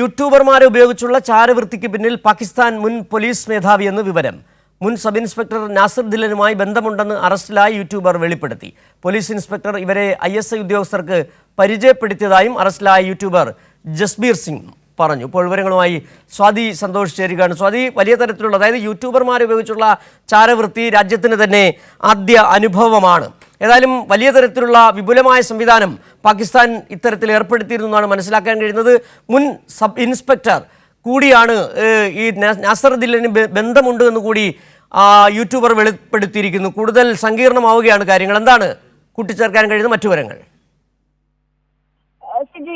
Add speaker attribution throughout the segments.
Speaker 1: യൂട്യൂബർമാരെ ഉപയോഗിച്ചുള്ള ചാരവൃത്തിക്ക് പിന്നിൽ പാകിസ്ഥാൻ മുൻ പോലീസ് മേധാവി എന്ന് വിവരം. മുൻ സബ് ഇൻസ്പെക്ടർ നാസർ ദില്ലനുമായി ബന്ധമുണ്ടെന്ന് അറസ്റ്റിലായ യൂട്യൂബർ വെളിപ്പെടുത്തി. പോലീസ് ഇൻസ്പെക്ടർ ഇവരെ ഐ എസ് ഐ ഉദ്യോഗസ്ഥർക്ക് പരിചയപ്പെടുത്തിയതായും അറസ്റ്റിലായ യൂട്യൂബർ ജസ്ബീർ സിംഗ് പറഞ്ഞു. ഇപ്പോൾ വിവരങ്ങളുമായി സ്വാതി സന്തോഷ് ചേരുകയാണ്. സ്വാതി വലിയ തരത്തിലുള്ള അതായത് യൂട്യൂബർമാരെ ഉപയോഗിച്ചുള്ള ചാരവൃത്തി രാജ്യത്തിന് തന്നെ ആദ്യ അനുഭവമാണ്. ഏതായാലും വലിയ തരത്തിലുള്ള വിപുലമായ സംവിധാനം പാകിസ്ഥാൻ ഇത്തരത്തിൽ ഏർപ്പെടുത്തിയിരുന്നു എന്നാണ് മനസ്സിലാക്കാൻ കഴിയുന്നത്. മുൻ സബ് ഇൻസ്പെക്ടർ കൂടിയാണ് ഈ നാസറുദ്ദീലിന് ബന്ധമുണ്ട് എന്ന് കൂടി യൂട്യൂബർ വെളിപ്പെടുത്തിയിരിക്കുന്നു. കൂടുതൽ സങ്കീർണമാവുകയാണ് കാര്യങ്ങൾ. എന്താണ് കൂട്ടിച്ചേർക്കാൻ കഴിയുന്ന മറ്റു വിവരങ്ങൾ?
Speaker 2: സിജു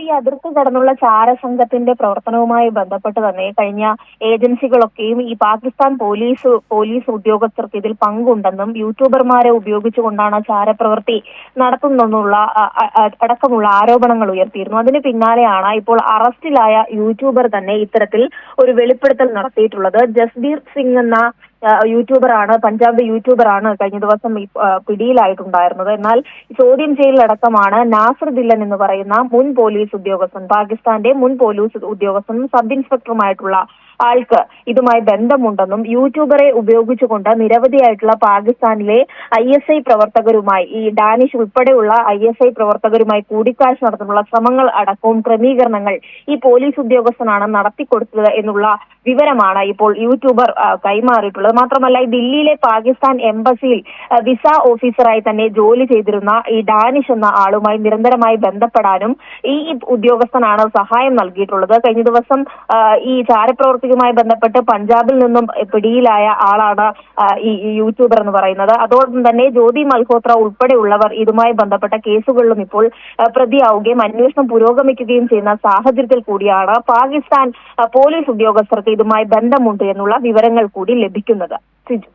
Speaker 2: ഈ അതിർത്തി കടന്നുള്ള ചാരസംഘത്തിന്റെ പ്രവർത്തനവുമായി ബന്ധപ്പെട്ട് തന്നെ കഴിഞ്ഞ ഏജൻസികളൊക്കെയും ഈ പാകിസ്ഥാൻ പോലീസ് പോലീസ് ഉദ്യോഗസ്ഥർക്ക് ഇതിൽ പങ്കുണ്ടെന്നും യൂട്യൂബർമാരെ ഉപയോഗിച്ചുകൊണ്ടാണ് ചാരപ്രവൃത്തി അ- അടക്കമുള്ള ആരോപണങ്ങൾ ഉയർത്തിയിരുന്നു. അതിന് പിന്നാലെയാണ് ഇപ്പോൾ അറസ്റ്റിലായ യൂട്യൂബർ തന്നെ ഇത്തരത്തിൽ ഒരു വെളിപ്പെടുത്തൽ നടത്തിയിട്ടുള്ളത്. ജസ്ബീർ സിംഗ് എന്ന യൂട്യൂബറാണ് യൂട്യൂബർ ആണ് കഴിഞ്ഞ ദിവസം പിടിയിലായിട്ടുണ്ടായിരുന്നത്. എന്നാൽ ചോദ്യം ചെയ്യലടക്കമാണ് നാസർ ദില്ലൻ എന്ന് പറയുന്ന മുൻ പോലീസ് ഉദ്യോഗസ്ഥൻ പാകിസ്ഥാന്റെ മുൻ പോലീസ് ഉദ്യോഗസ്ഥനും സബ് ഇൻസ്പെക്ടറുമായിട്ടുള്ള ആൾക്ക് ഇതുമായി ബന്ധമുണ്ടെന്നും യൂട്യൂബറെ ഉപയോഗിച്ചുകൊണ്ട് നിരവധിയായിട്ടുള്ള പാകിസ്ഥാനിലെ ഐ എസ് ഐ പ്രവർത്തകരുമായി ഈ ഡാനിഷ് ഉൾപ്പെടെയുള്ള ഐ എസ് ഐ പ്രവർത്തകരുമായി കൂടിക്കാഴ്ച നടത്താനുള്ള ശ്രമങ്ങൾ അടക്കവും ക്രമീകരണങ്ങൾ ഈ പോലീസ് ഉദ്യോഗസ്ഥനാണ് നടത്തിക്കൊടുത്തത് എന്നുള്ള വിവരമാണ് ഇപ്പോൾ യൂട്യൂബർ കൈമാറിയിട്ടുള്ളത്. മാത്രമല്ല ദില്ലിയിലെ പാകിസ്ഥാൻ എംബസിയിൽ വിസ ഓഫീസറായി തന്നെ ജോലി ചെയ്തിരുന്ന ഈ ഡാനിഷ് എന്ന ആളുമായി നിരന്തരമായി ബന്ധപ്പെടാനും ഈ ഉദ്യോഗസ്ഥനാണ് സഹായം നൽകിയിട്ടുള്ളത്. കഴിഞ്ഞ ദിവസം ഈ ചാരപ്രവർത്തിയുമായി ബന്ധപ്പെട്ട് പഞ്ചാബിൽ നിന്നും പിടിയിലായ ആളാണ് ഈ യൂട്യൂബർ എന്ന് പറയുന്നത്. അതോടൊപ്പം തന്നെ ജ്യോതി മൽഹോത്ര ഉൾപ്പെടെയുള്ളവർ ഇതുമായി ബന്ധപ്പെട്ട കേസുകളിലും ഇപ്പോൾ പ്രതിയാവുകയും അന്വേഷണം പുരോഗമിക്കുകയും ചെയ്യുന്ന സാഹചര്യത്തിൽ കൂടിയാണ് പാകിസ്ഥാൻ പോലീസ് ഉദ്യോഗസ്ഥർക്ക് ഇതുമായി ബന്ധമുണ്ട് എന്നുള്ള വിവരങ്ങൾ കൂടി ലഭിക്കുന്നത്. സിജു.